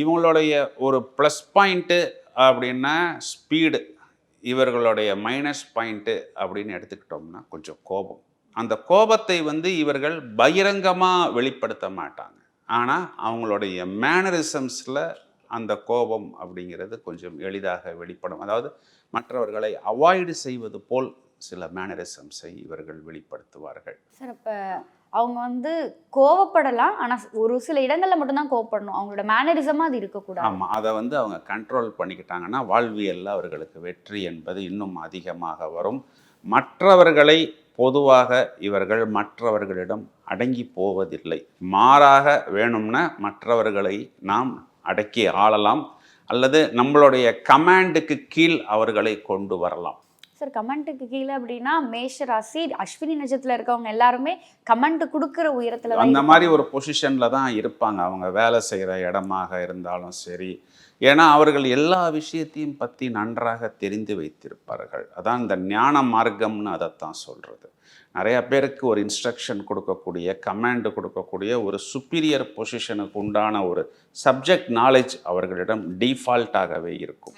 இவங்களுடைய ஒரு plus point அப்படின்னா ஸ்பீடு இவர்களுடைய மைனஸ் பாயிண்ட்டு அப்படின்னு எடுத்துக்கிட்டோம்னா கொஞ்சம் கோபம். அந்த கோபத்தை வந்து இவர்கள் பகிரங்கமாக வெளிப்படுத்த மாட்டாங்க. ஆனால் அவங்களுடைய மேனரிசம்ஸில் அந்த கோபம் அப்படிங்கிறது கொஞ்சம் எளிதாக வெளிப்படும். அதாவது மற்றவர்களை அவாய்டு செய்வது போல் சில மேனரிசம்ஸை இவர்கள் வெளிப்படுத்துவார்கள். சார் இப்போ அவங்க வந்து கோவப்படலாம். ஆனால் ஒரு சில இடங்களில் மட்டும்தான் கோவப்படணும். அவங்களோட மேனரிசமாக அது இருக்கக்கூடாது. ஆமாம் அதை வந்து அவங்க கண்ட்ரோல் பண்ணிக்கிட்டாங்கன்னா வாழ்வியலில் அவர்களுக்கு வெற்றி என்பது இன்னும் அதிகமாக வரும். மற்றவர்களை பொதுவாக இவர்கள் மற்றவர்களிடம் அடங்கி போவதில்லை. மாறாக வேணும்னா மற்றவர்களை நாம் அடக்கி ஆளலாம். அல்லது நம்மளுடைய கமாண்டுக்கு கீழ் அவர்களை கொண்டு வரலாம். சார் கமெண்ட்டுக்கு கீழே அப்படின்னா மேஷ ராசி அஸ்வினி நட்சத்திரத்தில் இருக்கவங்க எல்லாருமே கமெண்ட் கொடுக்குற உயரத்துல தான் அந்த. மாதிரி ஒரு பொசிஷனில் தான் இருப்பாங்க. அவங்க வேலை செய்கிற இடமாக இருந்தாலும் சரி. ஏன்னா அவர்கள் எல்லா விஷயத்தையும் பற்றி நன்றாக தெரிந்து வைத்திருப்பார்கள். அதான் இந்த ஞான மார்க்கம்னு அதைத்தான் சொல்கிறது நிறைய பேருக்கு ஒரு இன்ஸ்ட்ரக்ஷன் கொடுக்கக்கூடிய கமாண்டு கொடுக்கக்கூடிய ஒரு சுப்பீரியர் பொசிஷனுக்கு உண்டான ஒரு சப்ஜெக்ட் நாலேஜ் அவர்களிடம் டிஃபால்ட்டாகவே இருக்கும்.